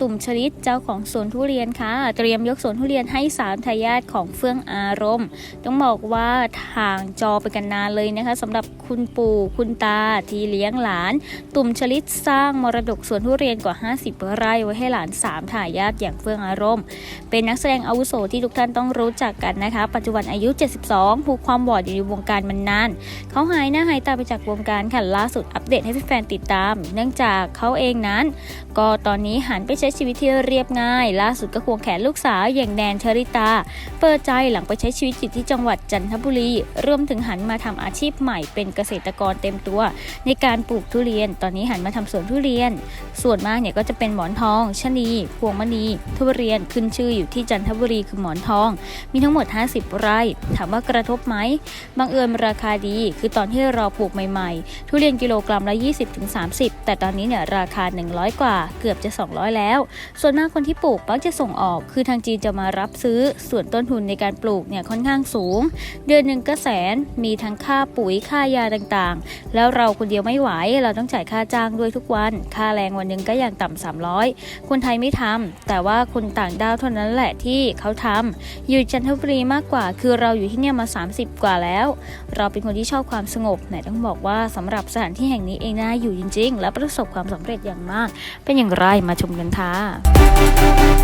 ตุ่มชลิดเจ้าของสวนทุเรียนค่ะ เตรียมยกสวนทุเรียนให้สามทายาทของเฟื่องอารมณ์ ต้องบอกว่าทางจอไปกันนานเลยนะคะสำหรับคุณปู่คุณตาที่เลี้ยงหลาน ตุ่มชลิดสร้างมรดกสวนทุเรียนกว่า 50 ไร่ไว้ให้หลานสามทายาทอย่างเฟื่องอารมณ์ เป็นนักแสดงอาวุโสที่ทุกท่านต้องรู้จักกันนะคะ ปัจจุบันอายุ 72ผูกความบอดอยู่ในวงการมานาน เขาหายหน้าหายตาไปจากวงการค่ะล่าสุดอัปเดตให้แฟนๆติดตาม เนื่องจากเขาเองนั้น ก็ตอนนี้หันไปใช้ช้ชีวิตที่เรียบง่าย ล่าสุดก็ควงแขนลูกสาวอย่างแนนเชอริตา เปิดใจหลังไปใช้ชีวิตอยู่ที่จังหวัดจันทบุรี รวมถึงหันมาทำอาชีพใหม่เป็นเกษตรกรเต็มตัว ในการปลูกทุเรียน ตอนนี้หันมาทำสวนทุเรียน ส่วนมากเนี่ยก็จะเป็นหมอนทองชะนีพวงมณีทุเรียนขึ้นชื่ออยู่ที่จันทบุรีคือหมอนทอง มีทั้งหมด 50 ไร่ ถามว่ากระทบไหมบังเอิญราคาดี คือตอนที่เราปลูกใหม่ๆ ทุเรียนกิโลกรัมละ 20-30 แต่ตอนนี้เนี่ยราคา 100 กว่าเกือบจะ 200 แล้วส่วนมากคนที่ปลูกมักจะส่งออก คือทางจีนจะมารับซื้อ ส่วนต้นทุนในการปลูกเนี่ยค่อนข้างสูง เดือนหนึ่งก็แสน มีทั้งค่าปุ๋ย ค่ายาต่างๆ แล้วเราคนเดียวไม่ไหว เราต้องจ่ายค่าจ้างด้วยทุกวัน ค่าแรงวันหนึ่งก็อย่างต่ำ300 คนไทยไม่ทำแต่ว่าคนต่างด้าวเท่านั้นแหละที่เขาทำอยู่จันทบุรีมากกว่า คือเราอยู่ที่เนี่ยมา 30 กว่าแล้ว เราเป็นคนที่ชอบความสงบไหนต้องบอกว่าสำหรับสถานที่แห่งนี้เองน่าอยู่จริง ๆ และประสบความสำเร็จอย่างมาก เป็นอย่างไรมาชมกันค่ะค่ะ